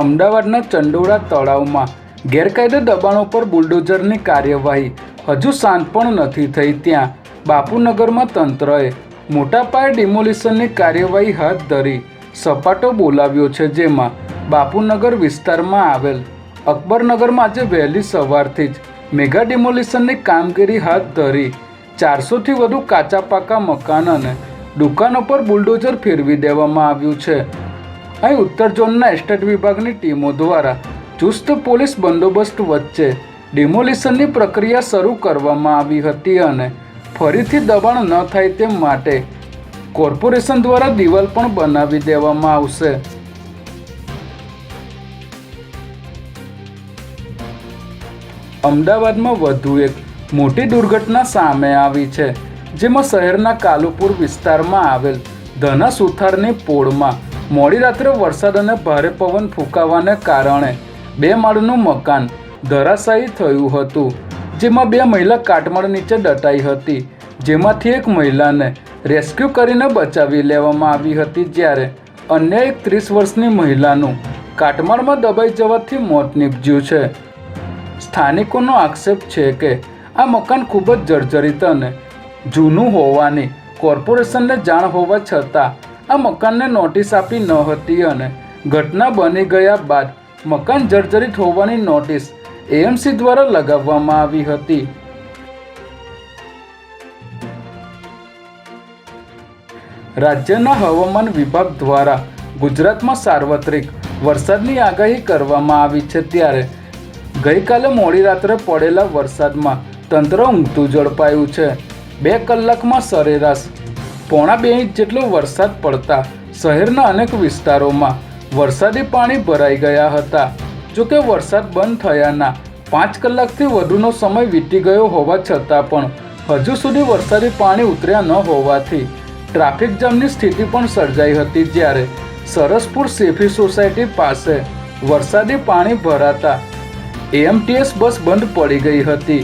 અમદાવાદના ચંડોળા તળાવમાં ગેરકાયદે દબાણો પર બુલડોઝરની કાર્યવાહી. હજુ શાંત પણ નથી થઈ ત્યાં. બાપુનગરમાં તંત્રએ મોટા પાયે ડિમોલિશનની કાર્યવાહી હાથ ધરી. સપાટો બોલાવ્યો છે જેમાં બાપુનગર વિસ્તારમાં આવેલ અકબરનગરમાં આજે વહેલી સવારથી જ મેગા ડિમોલિશનની કામગીરી હાથ ધરી. ચારસોથી વધુ કાચા પાકા મકાન અને દુકાનો પર બુલડોઝર ફેરવી દેવામાં આવ્યું છે. અહીં ઉત્તર ઝોનના એસ્ટેટ વિભાગની ટીમો દ્વારા ચુસ્ત પોલીસ બંદોબસ્ત વચ્ચે ડિમોલિશનની પ્રક્રિયા શરૂ કરવામાં આવી હતી અને ફરીથી દબાણ ન થાય તે માટે કોર્પોરેશન દ્વારા દિવાલ પણ બનાવી દેવામાં આવશે. અમદાવાદમાં વધુ એક મોટી દુર્ઘટના સામે આવી છે, જેમાં શહેરના કાલુપુર વિસ્તારમાં આવેલ ધના સુથારની પોળમાં મોડી રાત્રે વરસાદ અને ભારે પવન ફૂંકાવાને કારણે બે માળનું મકાન ધરાશાયી થયું હતું, જેમાં બે મહિલા કાટમાળ નીચે દટાઈ હતી. જેમાંથી એક મહિલાને રેસ્ક્યુ કરીને બચાવી લેવામાં આવી હતી જ્યારે અન્ય એક ત્રીસ વર્ષની મહિલાનું કાટમાળમાં દબાઈ જવાથી મોત નીપજ્યું છે. સ્થાનિકોનો આક્ષેપ છે કે આ મકાન ખૂબ જ જર્જરિત અને જૂનું હોવાની કોર્પોરેશનને જાણ હોવા છતાં આ મકાનને નોટિસ આપી ન હતી અને ઘટના બની ગયા બાદ મકાન જર્જરિત હોવાની નોટિસ એએમસી દ્વારા લગાવવામાં આવી હતી. રાજ્યના હવામાન વિભાગ દ્વારા ગુજરાતમાં સાર્વત્રિક વરસાદની આગાહી કરવામાં આવી છે ત્યારે ગઈકાલે મોડી રાત્રે પડેલા વરસાદમાં તંત્ર ઊંઘતું ઝડપાયું છે. બે કલાકમાં સરેરાશ પોણા બે ઇંચ જેટલો વરસાદ પડતા શહેરના અનેક વિસ્તારોમાં વરસાદી પાણી ભરાઈ ગયા હતા. જોકે વરસાદ બંધ થયાના પાંચ કલાકથી વધુનો સમય વીતી ગયો હોવા છતાં પણ હજુ સુધી વરસાદી પાણી ઉતર્યા ન હોવાથી ટ્રાફિક જામની સ્થિતિ પણ સર્જાઈ હતી જ્યારે સરસપુર સેફી સોસાયટી પાસે વરસાદી પાણી ભરાતા એએમટીએસ બસ બંધ પડી ગઈ હતી.